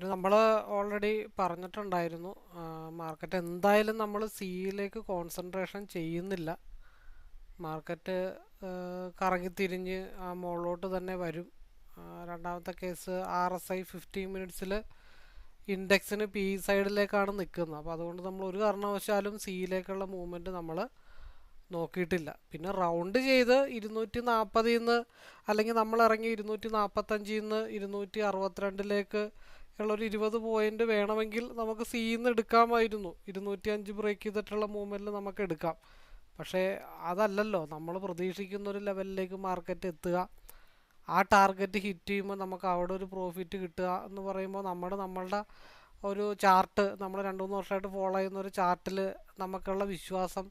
പിന്നെ നമ്മൾ ഓൾറെഡി പറഞ്ഞിട്ടുണ്ടായിരുന്നു മാർക്കറ്റ് എന്തായാലും നമ്മൾ സിയിലേക്ക് കോൺസെൻട്രേഷൻ ചെയ്യുന്നില്ല. മാർക്കറ്റ് കറങ്ങിത്തിരിഞ്ഞ് ആ മുകളിലോട്ട് തന്നെ വരും. രണ്ടാമത്തെ case R S I fifteen മിനിറ്റ്സിൽ ഇൻഡെക്സിന് പി സൈഡിലേക്കാണ് നിൽക്കുന്നത്. അപ്പോൾ അതുകൊണ്ട് നമ്മൾ ഒരു കാരണവശാലും സിയിലേക്കുള്ള മൂവ്മെന്റ് നമ്മൾ നോക്കിയിട്ടില്ല. പിന്നെ റൗണ്ട് ചെയ്ത് ഇരുന്നൂറ്റി നാൽപ്പതിൽ നിന്ന് അല്ലെങ്കിൽ നമ്മൾ ഇറങ്ങി ഇരുന്നൂറ്റി നാൽപ്പത്തഞ്ചിൽ നിന്ന് ഇരുന്നൂറ്റി അറുപത്തിരണ്ടിലേക്ക് ഉള്ളൊരു ഇരുപത് പോയിന്റ് വേണമെങ്കിൽ നമുക്ക് സിന്ന് എടുക്കാമായിരുന്നു. ഇരുന്നൂറ്റി അഞ്ച് ബ്രേക്ക് ചെയ്തിട്ടുള്ള മൂവ്മെന്റിൽ നമുക്ക് എടുക്കാം. പക്ഷേ അതല്ലല്ലോ. നമ്മൾ പ്രതീക്ഷിക്കുന്ന ഒരു ലെവലിലേക്ക് മാർക്കറ്റ് എത്തുക. ആ ടാർഗറ്റ് ഹിറ്റ് ചെയ്യുമ്പോൾ നമുക്ക് അവിടെ ഒരു പ്രോഫിറ്റ് കിട്ടുക എന്ന് പറയുമ്പോൾ നമ്മൾ നമ്മളുടെ ഒരു ചാർട്ട് നമ്മൾ രണ്ട് മൂന്ന് വർഷമായിട്ട് ഫോളോ ചെയ്യുന്ന ഒരു ചാർട്ടിൽ നമുക്കുള്ള വിശ്വാസം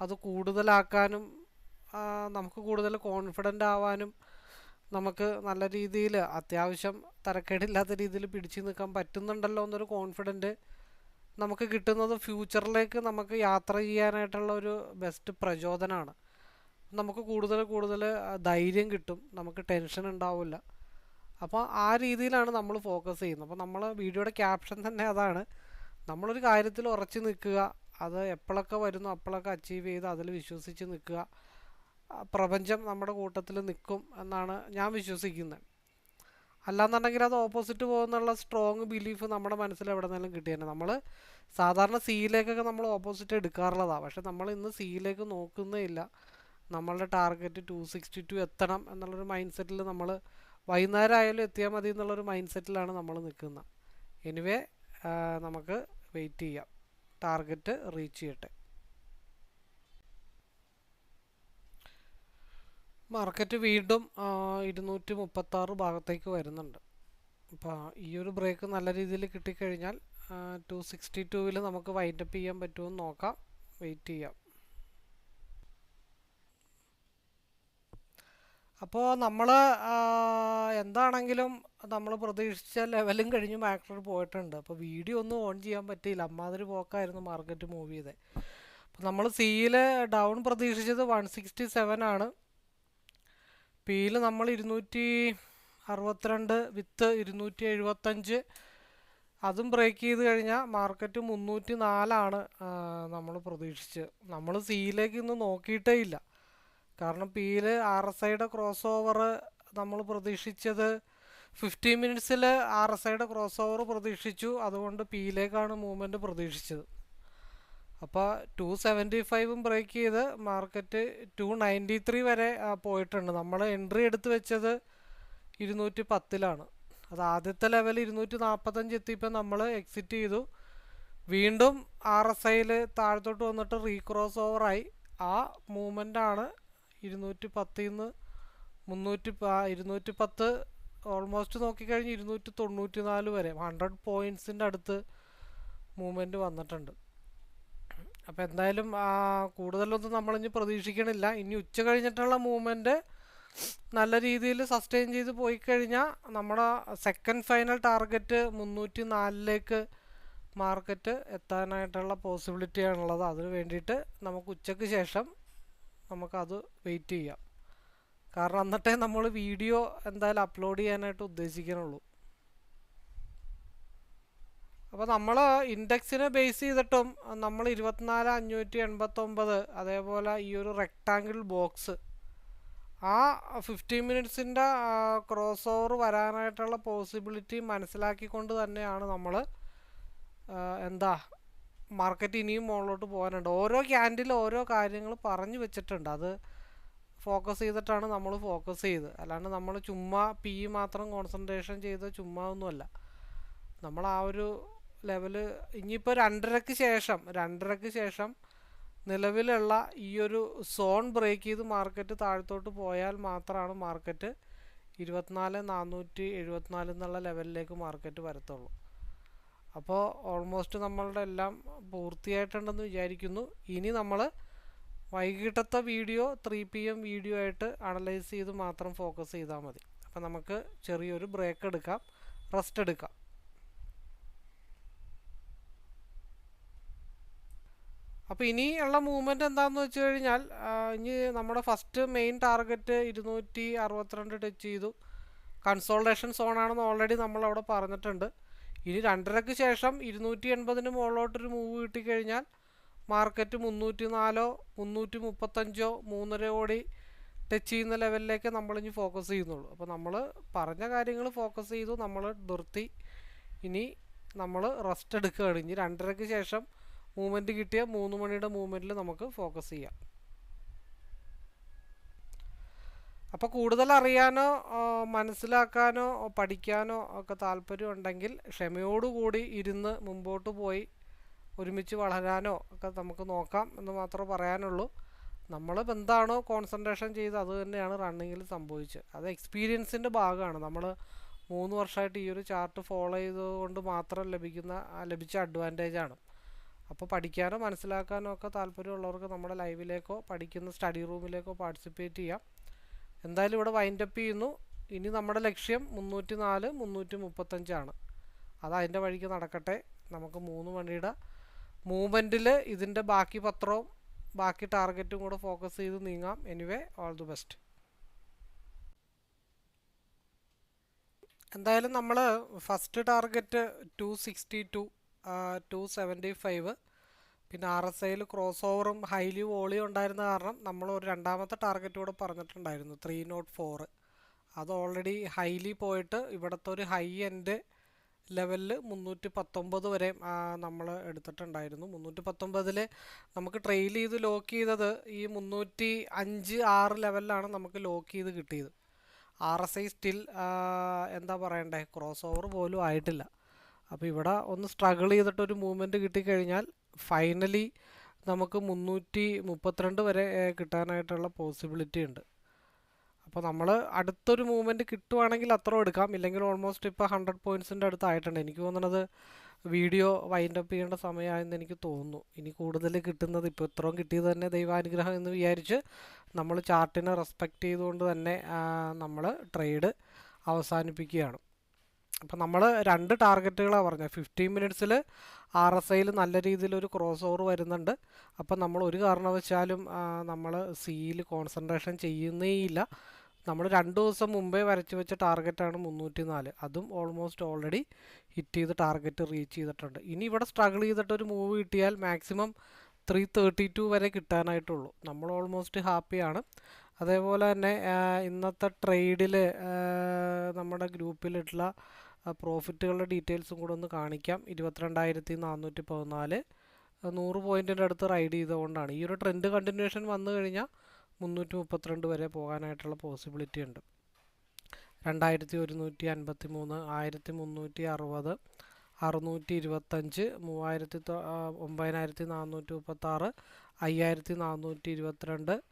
അത് കൂടുതലാക്കാനും നമുക്ക് കൂടുതൽ കോൺഫിഡന്റ് ആവാനും നമുക്ക് നല്ല രീതിയിൽ അത്യാവശ്യം തരക്കേടില്ലാത്ത രീതിയിൽ പിടിച്ചു നിൽക്കാൻ പറ്റുന്നുണ്ടല്ലോ എന്നൊരു കോൺഫിഡന്റ് നമുക്ക് കിട്ടുന്നത് ഫ്യൂച്ചറിലേക്ക് നമുക്ക് യാത്ര ചെയ്യാനായിട്ടുള്ള ഒരു ബെസ്റ്റ് പ്രചോദനമാണ് നമുക്ക് കൂടുതൽ കൂടുതൽ ധൈര്യം കിട്ടും. നമുക്ക് ടെൻഷൻ ഉണ്ടാവില്ല. അപ്പോൾ ആ രീതിയിലാണ് നമ്മൾ ഫോക്കസ് ചെയ്യുന്നത്. അപ്പോൾ നമ്മൾ വീഡിയോയുടെ ക്യാപ്ഷൻ തന്നെ അതാണ്. നമ്മളൊരു കാര്യത്തിൽ ഉറച്ചു നിൽക്കുക. അത് എപ്പോഴൊക്കെ വരുന്നു അപ്പോഴൊക്കെ അച്ചീവ് ചെയ്ത് അതിൽ വിശ്വസിച്ച് നിൽക്കുക. പ്രപഞ്ചം നമ്മുടെ കൂട്ടത്തിൽ നിൽക്കും എന്നാണ് ഞാൻ വിശ്വസിക്കുന്നത്. അല്ലാന്നുണ്ടെങ്കിൽ അത് ഓപ്പോസിറ്റ് പോകുന്നുള്ള സ്ട്രോങ് ബിലീഫ് നമ്മുടെ മനസ്സിൽ എവിടെ നിന്നെങ്കിലും കിട്ടിയാണ് നമ്മൾ സാധാരണ സിയിലേക്കൊക്കെ നമ്മൾ ഓപ്പോസിറ്റ് എടുക്കാറുള്ളതാണ് പക്ഷെ നമ്മൾ ഇന്ന് സിയിലേക്ക് നോക്കുന്നേ ഇല്ല. നമ്മളുടെ ടാർഗറ്റ് ടു സിക്സ്റ്റി ടു എത്തണം എന്നുള്ളൊരു മൈൻഡ് സെറ്റിൽ നമ്മൾ വൈകുന്നേരം ആയാലും എത്തിയാൽ മതി എന്നുള്ളൊരു മൈൻഡ് സെറ്റിലാണ് നമ്മൾ നിൽക്കുന്നത് എനിവേ നമുക്ക് വെയിറ്റ് ചെയ്യാം. ടാർഗറ്റ് റീച്ച് ചെയ്യട്ടെ. മാർക്കറ്റ് വീണ്ടും ഇരുന്നൂറ്റി മുപ്പത്താറ് ഭാഗത്തേക്ക് വരുന്നുണ്ട്. അപ്പോൾ ഈ ഒരു ബ്രേക്ക് നല്ല രീതിയിൽ കിട്ടിക്കഴിഞ്ഞാൽ ടു സിക്സ്റ്റി ടുവിൽ നമുക്ക് വൈൻഡപ്പ് ചെയ്യാൻ പറ്റുമെന്ന് നോക്കാം. വെയിറ്റ് ചെയ്യാം. അപ്പോൾ നമ്മൾ എന്താണെങ്കിലും നമ്മൾ പ്രതീക്ഷിച്ച ലെവലും കഴിഞ്ഞ് മാക്ടർ പോയിട്ടുണ്ട്. അപ്പോൾ വീഡിയോ ഒന്നും ഓൺ ചെയ്യാൻ പറ്റിയില്ല. അമ്മാതിരി പോക്കായിരുന്നു മാർക്കറ്റ് മൂവ് ചെയ്തത് അപ്പോൾ നമ്മൾ സിയിൽ ഡൗൺ പ്രതീക്ഷിച്ചത് വൺ സിക്സ്റ്റി സെവൻ ആണ്. പിയിൽ നമ്മൾ ഇരുന്നൂറ്റി അറുപത്തിരണ്ട് വിത്ത് ഇരുന്നൂറ്റി എഴുപത്തഞ്ച്. അതും ബ്രേക്ക് ചെയ്ത് കഴിഞ്ഞാൽ മാർക്കറ്റ് മുന്നൂറ്റി നാലാണ് നമ്മൾ പ്രതീക്ഷിച്ച് നമ്മൾ സിയിലേക്ക് ഇന്ന് നോക്കിയിട്ടേ ഇല്ല. കാരണം പിയിൽ ആർ എസ് ഐയുടെ ക്രോസ് ഓവർ നമ്മൾ പ്രതീക്ഷിച്ചത് ഫിഫ്റ്റീൻ മിനിറ്റ്സിൽ ആർ എസ് ഐയുടെ ക്രോസ് ഓവർ പ്രതീക്ഷിച്ചു. അതുകൊണ്ട് പിയിലേക്കാണ് മൂവ്മെന്റ് പ്രതീക്ഷിച്ചത്. അപ്പോൾ ടു സെവന്റി ഫൈവും ബ്രേക്ക് ചെയ്ത് മാർക്കറ്റ് ടു നയന്റി ത്രീ വരെ പോയിട്ടുണ്ട്. നമ്മൾ എൻട്രി എടുത്ത് വെച്ചത് ഇരുന്നൂറ്റി പത്തിലാണ് അത് ആദ്യത്തെ ലെവൽ ഇരുന്നൂറ്റി നാൽപ്പത്തഞ്ച് എത്തിയപ്പോൾ നമ്മൾ എക്സിറ്റ് ചെയ്തു. വീണ്ടും ആർ എസ് ഐയിൽ താഴത്തോട്ട് വന്നിട്ട് റീക്രോസ് ഓവറായി ആ മൂവ്മെന്റാണ് ഇരുന്നൂറ്റി പത്തിൽ നിന്ന് മുന്നൂറ്റി ഇരുന്നൂറ്റി പത്ത് ഓൾമോസ്റ്റ് നോക്കിക്കഴിഞ്ഞ് ഇരുന്നൂറ്റി തൊണ്ണൂറ്റി നാല് വരെ ഹൺഡ്രഡ് പോയിൻസിന്റെ അടുത്ത് മൂവ്മെന്റ് വന്നിട്ടുണ്ട്. അപ്പോൾ എന്തായാലും കൂടുതലൊന്നും നമ്മളിനി പ്രതീക്ഷിക്കണില്ല. ഇനി ഉച്ച കഴിഞ്ഞിട്ടുള്ള മൂവ്മെന്റ് നല്ല രീതിയിൽ സസ്റ്റെയിൻ ചെയ്ത് പോയി കഴിഞ്ഞാൽ നമ്മുടെ സെക്കൻഡ് ഫൈനൽ ടാർഗറ്റ് മുന്നൂറ്റി നാലിലേക്ക് മാർക്കറ്റ് എത്താനായിട്ടുള്ള പോസിബിലിറ്റിയാണുള്ളത് അതിന് വേണ്ടിയിട്ട് നമുക്ക് ഉച്ചയ്ക്ക് ശേഷം നമുക്കത് വെയിറ്റ് ചെയ്യാം. കാരണം എന്നിട്ടേ നമ്മൾ വീഡിയോ എന്തായാലും അപ്ലോഡ് ചെയ്യാനായിട്ട് ഉദ്ദേശിക്കണുള്ളൂ. അപ്പോൾ നമ്മൾ ഇൻഡെക്സിനെ ബേസ് ചെയ്തിട്ടും നമ്മൾ ഇരുപത്തിനാല് അഞ്ഞൂറ്റി എൺപത്തൊമ്പത് അതേപോലെ ഈ ഒരു റെക്ടാങ്കിൾ ബോക്സ് ആ ഫിഫ്റ്റീൻ മിനിറ്റ്സിന്റെ ക്രോസ് ഓവർ വരാനായിട്ടുള്ള പോസിബിലിറ്റി മനസ്സിലാക്കിക്കൊണ്ട് തന്നെയാണ് നമ്മൾ എന്താ മാർക്കറ്റ് ഇനിയും മുകളിലോട്ട് പോകാനുണ്ട്. ഓരോ ക്യാൻഡിൽ ഓരോ കാര്യങ്ങൾ പറഞ്ഞു വെച്ചിട്ടുണ്ട്. അത് ഫോക്കസ് ചെയ്തിട്ടാണ് നമ്മൾ ഫോക്കസ് ചെയ്ത്. അല്ലാണ്ട് നമ്മൾ ചുമ്മാ പി മാത്രം കോൺസെൻട്രേഷൻ ചെയ്ത് ചുമ്മാ ഒന്നുമല്ല. നമ്മൾ ആ ഒരു ലെവൽ ഇനിയിപ്പോൾ രണ്ടരക്ക് ശേഷം രണ്ടരക്ക് ശേഷം നിലവിലുള്ള ഈ ഒരു സോൺ ബ്രേക്ക് ചെയ്ത് മാർക്കറ്റ് താഴത്തോട്ട് പോയാൽ മാത്രമാണ് മാർക്കറ്റ് ഇരുപത്തിനാല് നാനൂറ്റി എഴുപത്തിനാല് എന്നുള്ള ലെവലിലേക്ക് മാർക്കറ്റ് വരത്തുള്ളൂ. അപ്പോൾ ഓൾമോസ്റ്റ് നമ്മളുടെ എല്ലാം പൂർത്തിയായിട്ടുണ്ടെന്ന് വിചാരിക്കുന്നു. ഇനി നമ്മൾ വൈകിട്ടത്തെ video three P M video ആയിട്ട് അനലൈസ് ചെയ്ത് മാത്രം ഫോക്കസ് ചെയ്താൽ മതി. അപ്പോൾ നമുക്ക് ചെറിയൊരു ബ്രേക്ക് എടുക്കാം റെസ്റ്റ് എടുക്കാം. അപ്പോൾ ഇനിയുള്ള മൂവ്മെന്റ് എന്താണെന്ന് വെച്ച് കഴിഞ്ഞാൽ ഇനി നമ്മുടെ ഫസ്റ്റ് മെയിൻ ടാർഗറ്റ് ഇരുന്നൂറ്റി അറുപത്തിരണ്ട് ടച്ച് ചെയ്തു. കൺസോൾട്ടേഷൻ സോണാണെന്ന് ഓൾറെഡി നമ്മളവിടെ പറഞ്ഞിട്ടുണ്ട്. ഇനി രണ്ടരയ്ക്ക് ശേഷം ഇരുന്നൂറ്റി എൺപതിന് മുകളിലോട്ടൊരു മൂവ് കിട്ടിക്കഴിഞ്ഞാൽ മാർക്കറ്റ് മുന്നൂറ്റി നാലോ മുന്നൂറ്റി മുപ്പത്തഞ്ചോ മൂന്നര കോടി ടച്ച് ചെയ്യുന്ന ലെവലിലേക്ക് നമ്മളിനി ഫോക്കസ് ചെയ്യുന്നുള്ളൂ. അപ്പോൾ നമ്മൾ പറഞ്ഞ കാര്യങ്ങൾ ഫോക്കസ് ചെയ്തു നമ്മൾ നിർത്തി. ഇനി നമ്മൾ റെസ്റ്റ് എടുക്കുകയാണ്. ഇനി രണ്ടരയ്ക്ക് ശേഷം മൂവ്മെന്റ് കിട്ടിയ മൂന്ന് മണിയുടെ മൂവ്മെന്റിൽ നമുക്ക് ഫോക്കസ് ചെയ്യാം. അപ്പോൾ കൂടുതൽ അറിയാനോ മനസ്സിലാക്കാനോ പഠിക്കാനോ ഒക്കെ താല്പര്യം ഉണ്ടെങ്കിൽ ക്ഷമയോടുകൂടി ഇരുന്ന് മുമ്പോട്ട് പോയി ഒരുമിച്ച് വളരാനോ ഒക്കെ നമുക്ക് നോക്കാം എന്ന് മാത്രമേ പറയാനുള്ളൂ. നമ്മൾ എന്താണോ കോൺസെൻട്രേഷൻ ചെയ്ത് അത് തന്നെയാണ് റണ്ണിങ്ങിൽ സംഭവിച്ചത്. അത് എക്സ്പീരിയൻസിന്റെ ഭാഗമാണ്. നമ്മൾ മൂന്ന് വർഷമായിട്ട് ഈ ഒരു ചാർട്ട് ഫോളോ ചെയ്തുകൊണ്ട് മാത്രം ലഭിക്കുന്ന ലഭിച്ച അഡ്വാന്റേജാണ് അപ്പോൾ പഠിക്കാനോ മനസ്സിലാക്കാനോ ഒക്കെ താല്പര്യമുള്ളവർക്ക് നമ്മുടെ ലൈവിലേക്കോ പഠിക്കുന്ന സ്റ്റഡി റൂമിലേക്കോ പാർട്ടിസിപ്പേറ്റ് ചെയ്യാം. എന്തായാലും ഇവിടെ വൈൻഡ് അപ്പ് ചെയ്യുന്നു. ഇനി നമ്മുടെ ലക്ഷ്യം മുന്നൂറ്റി നാല് മുന്നൂറ്റി മുപ്പത്തഞ്ചാണ് അത് അതിന്റെ വഴിക്ക് നടക്കട്ടെ. നമുക്ക് മൂന്ന് മണിയുടെ മൂവ്മെന്റിൽ ഇതിന്റെ ബാക്കി പത്രവും ബാക്കി ടാർഗറ്റും കൂടെ ഫോക്കസ് ചെയ്ത് നീങ്ങാം. എനിവേ ഓൾ ദി ബെസ്റ്റ് എന്തായാലും നമ്മൾ first target two sixty to two seventy five പിന്നെ ആർ എസ് ഐയിൽ ക്രോസ് ഓവറും ഹൈലി വോളിയും ഉണ്ടായിരുന്ന കാരണം നമ്മൾ ഒരു രണ്ടാമത്തെ ടാർഗറ്റ് കൂടെ പറഞ്ഞിട്ടുണ്ടായിരുന്നു ത്രീ നോട്ട് ഫോർ അത് ഓൾറെഡി ഹൈലി പോയിട്ട് ഇവിടുത്തെ ഒരു ഹൈ എൻഡ് ലെവലിൽ മുന്നൂറ്റി പത്തൊമ്പത് വരെ നമ്മൾ എടുത്തിട്ടുണ്ടായിരുന്നു. മുന്നൂറ്റി പത്തൊമ്പതിൽ നമുക്ക് ട്രെയിൽ ചെയ്ത് ലോക്ക് ചെയ്തത് ഈ മുന്നൂറ്റി അഞ്ച് ആറ് ലെവലിലാണ് നമുക്ക് ലോക്ക് ചെയ്ത് കിട്ടിയത്. ആർ എസ് ഐ സ്റ്റിൽ എന്താ പറയണ്ടേ ക്രോസ് ഓവർ പോലും ആയിട്ടില്ല. അപ്പോൾ ഇവിടെ ഒന്ന് സ്ട്രഗിൾ ചെയ്തിട്ട് ഒരു മൂവ്മെന്റ് കിട്ടിക്കഴിഞ്ഞാൽ ഫൈനലി നമുക്ക് മുന്നൂറ്റി മുപ്പത്തിരണ്ട് വരെ കിട്ടാനായിട്ടുള്ള പോസിബിലിറ്റി ഉണ്ട്. അപ്പോൾ നമ്മൾ അടുത്തൊരു മൂവ്മെന്റ് കിട്ടുവാണെങ്കിൽ അത്ര എടുക്കാം. ഇല്ലെങ്കിൽ ഓൾമോസ്റ്റ് ഇപ്പോൾ ഹൺഡ്രഡ് പോയിൻസിന്റെ അടുത്ത് ആയിട്ടുണ്ട്. എനിക്ക് തോന്നുന്നത് വീഡിയോ വൈൻഡ് അപ്പ് ചെയ്യേണ്ട സമയമായെന്ന് എനിക്ക് തോന്നുന്നു. ഇനി കൂടുതൽ കിട്ടുന്നത് ഇപ്പോൾ ഇത്രയും കിട്ടിയത് തന്നെ ദൈവാനുഗ്രഹം എന്ന് വിചാരിച്ച് നമ്മൾ ചാർട്ടിനെ റെസ്പെക്റ്റ് ചെയ്തുകൊണ്ട് തന്നെ നമ്മൾ ട്രേഡ് അവസാനിപ്പിക്കുകയാണ്. അപ്പോൾ നമ്മൾ രണ്ട് ടാർഗറ്റുകളാണ് പറഞ്ഞത് ഫിഫ്റ്റീൻ മിനിറ്റ്സിൽ ആർ എസ് ഐയിൽ നല്ല രീതിയിലൊരു ക്രോസ് ഓവർ വരുന്നുണ്ട്. അപ്പോൾ നമ്മൾ ഒരു കാരണവശാലും നമ്മൾ സിയിൽ കോൺസെൻട്രേഷൻ ചെയ്യുന്നേയില്ല. നമ്മൾ രണ്ട് ദിവസം മുമ്പേ വരച്ച് വെച്ച ടാർഗറ്റാണ് മുന്നൂറ്റി നാല് അതും ഓൾമോസ്റ്റ് ഓൾറെഡി ഹിറ്റ് ചെയ്ത് ടാർഗറ്റ് റീച്ച് ചെയ്തിട്ടുണ്ട്. ഇനി ഇവിടെ സ്ട്രഗിൾ ചെയ്തിട്ട് ഒരു മൂവ് കിട്ടിയാൽ മാക്സിമം ത്രീ തേർട്ടി ടു വരെ കിട്ടാനായിട്ടുള്ളൂ. നമ്മൾ ഓൾമോസ്റ്റ് ഹാപ്പിയാണ് അതേപോലെ തന്നെ ഇന്നത്തെ ട്രേഡിൽ നമ്മുടെ ഗ്രൂപ്പിലിട്ടുള്ള പ്രോഫിറ്റുകളുടെ ഡീറ്റെയിൽസും കൂടെ ഒന്ന് കാണിക്കാം. ഇരുപത്തിരണ്ടായിരത്തി നാനൂറ്റി പതിനാല് നൂറ് പോയിന്റിന്റെ അടുത്ത് റൈഡ് ചെയ്തുകൊണ്ടാണ്. ഈ ഒരു ട്രെൻഡ് കണ്ടിന്യൂഷൻ വന്നു കഴിഞ്ഞാൽ മുന്നൂറ്റി മുപ്പത്തിരണ്ട് വരെ പോകാനായിട്ടുള്ള പോസിബിലിറ്റി ഉണ്ട്. രണ്ടായിരത്തി ഒരുന്നൂറ്റി അൻപത്തി മൂന്ന് ആയിരത്തി മുന്നൂറ്റി അറുപത് അറുന്നൂറ്റി ഇരുപത്തഞ്ച് മൂവായിരത്തി ഒമ്പതിനായിരത്തി നാനൂറ്റി മുപ്പത്താറ് അയ്യായിരത്തി നാനൂറ്റി ഇരുപത്തിരണ്ട്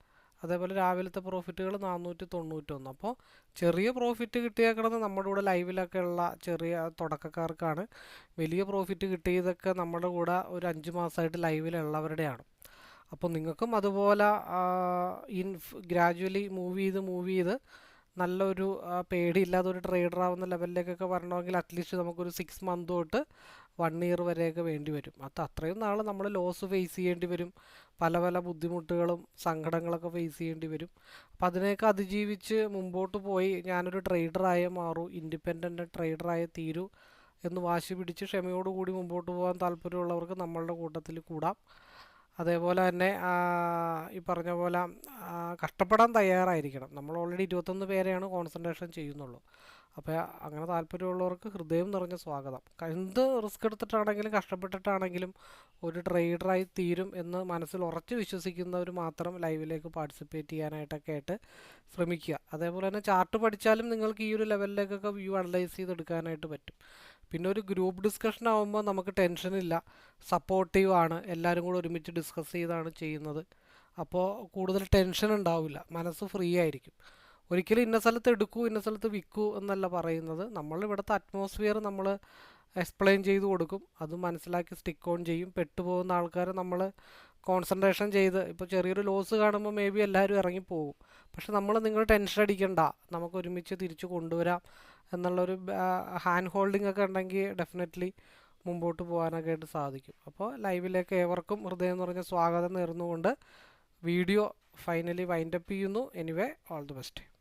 അതേപോലെ രാവിലത്തെ പ്രോഫിറ്റുകൾ നാനൂറ്റി തൊണ്ണൂറ്റൊന്ന് അപ്പോൾ ചെറിയ പ്രോഫിറ്റ് കിട്ടിയേക്കണത് നമ്മുടെ കൂടെ ലൈവിലൊക്കെ ഉള്ള ചെറിയ തുടക്കക്കാർക്കാണ്. വലിയ പ്രോഫിറ്റ് കിട്ടിയതൊക്കെ നമ്മുടെ കൂടെ ഒരു അഞ്ച് മാസമായിട്ട് ലൈവിലുള്ളവരുടെയാണ് അപ്പോൾ നിങ്ങൾക്കും അതുപോലെ ഇൻ ഗ്രാജുവലി മൂവ് ചെയ്ത് മൂവ് ചെയ്ത് നല്ലൊരു പേടിയില്ലാതെ ഒരു ട്രേഡർ ആവുന്ന ലെവലിലേക്കൊക്കെ വരണമെങ്കിൽ അറ്റ്ലീസ്റ്റ് നമുക്കൊരു സിക്സ് മന്ത് തൊട്ട് വൺ ഇയർ വരെയൊക്കെ വേണ്ടി വരും. അത് അത്രയും നാൾ നമ്മൾ ലോസ് ഫേസ് ചെയ്യേണ്ടി വരും. പല പല ബുദ്ധിമുട്ടുകളും സങ്കടങ്ങളൊക്കെ ഫേസ് ചെയ്യേണ്ടി വരും. അപ്പം അതിനെയൊക്കെ അതിജീവിച്ച് മുമ്പോട്ട് പോയി ഞാനൊരു ട്രേഡറായ മാറൂ ഇൻഡിപെൻഡന്റ് ട്രേഡറായ തീരൂ എന്ന് വാശി പിടിച്ച് ക്ഷമയോടുകൂടി മുമ്പോട്ട് പോകാൻ താല്പര്യമുള്ളവർക്ക് നമ്മളുടെ കൂട്ടത്തിൽ കൂടാം. അതേപോലെ തന്നെ ഈ പറഞ്ഞ പോലെ കഷ്ടപ്പെടാൻ തയ്യാറായിരിക്കണം. നമ്മൾ ഓൾറെഡി ഇരുപത്തൊന്ന് പേരെയാണ് കോൺസെൻട്രേഷൻ ചെയ്യുന്നുള്ളൂ. അപ്പോൾ അങ്ങനെ താല്പര്യമുള്ളവർക്ക് ഹൃദയം നിറഞ്ഞ സ്വാഗതം. എന്ത് റിസ്ക് എടുത്തിട്ടാണെങ്കിലും കഷ്ടപ്പെട്ടിട്ടാണെങ്കിലും ഒരു ട്രേഡറായി തീരും എന്ന് മനസ്സിൽ ഉറച്ച് വിശ്വസിക്കുന്നവർ മാത്രം ലൈവിലേക്ക് പാർട്ടിസിപ്പേറ്റ് ചെയ്യാനായിട്ടൊക്കെ ആയിട്ട് ശ്രമിക്കുക. അതേപോലെ തന്നെ ചാർട്ട് പഠിച്ചാലും നിങ്ങൾക്ക് ഈ ഒരു ലെവലിലേക്കൊക്കെ വ്യൂ അനലൈസ് ചെയ്തെടുക്കാനായിട്ട് പറ്റും. പിന്നെ ഒരു ഗ്രൂപ്പ് ഡിസ്കഷൻ ആകുമ്പോൾ നമുക്ക് ടെൻഷനില്ല സപ്പോർട്ടീവ് ആണ്. എല്ലാവരും കൂടെ ഒരുമിച്ച് ഡിസ്കസ് ചെയ്താണ് ചെയ്യുന്നത്. അപ്പോൾ കൂടുതൽ ടെൻഷൻ ഉണ്ടാവില്ല. മനസ്സ് ഫ്രീ ആയിരിക്കും. ഒരിക്കലും ഇന്ന സ്ഥലത്ത് എടുക്കൂ ഇന്ന സ്ഥലത്ത് വിൽക്കൂ എന്നല്ല പറയുന്നത്. നമ്മൾ ഇവിടുത്തെ അറ്റ്മോസ്ഫിയർ നമ്മൾ എക്സ്പ്ലെയിൻ ചെയ്ത് കൊടുക്കും. അത് മനസ്സിലാക്കി സ്റ്റിക്ക് ഓൺ ചെയ്യും. പെട്ടുപോകുന്ന ആൾക്കാരെ നമ്മൾ കോൺസെൻട്രേഷൻ ചെയ്ത് ഇപ്പോൾ ചെറിയൊരു ലോസ് കാണുമ്പോൾ മേ ബി എല്ലാവരും ഇറങ്ങിപ്പോകും. പക്ഷെ നമ്മൾ നിങ്ങൾ ടെൻഷൻ അടിക്കണ്ട. നമുക്ക് ഒരുമിച്ച് തിരിച്ചു കൊണ്ടുവരാം എന്നുള്ളൊരു ഹാൻഡ് ഹോൾഡിംഗ് ഒക്കെ ഉണ്ടെങ്കിൽ ഡെഫിനറ്റ്ലി മുമ്പോട്ട് പോകാനൊക്കെ ആയിട്ട് സാധിക്കും. അപ്പോൾ ലൈവിലേക്ക് ഏവർക്കും ഹൃദയം നിറഞ്ഞ സ്വാഗതം നേർന്നുകൊണ്ട് വീഡിയോ ഫൈനലി വൈൻഡപ്പ് ചെയ്യുന്നു. Anyway all the best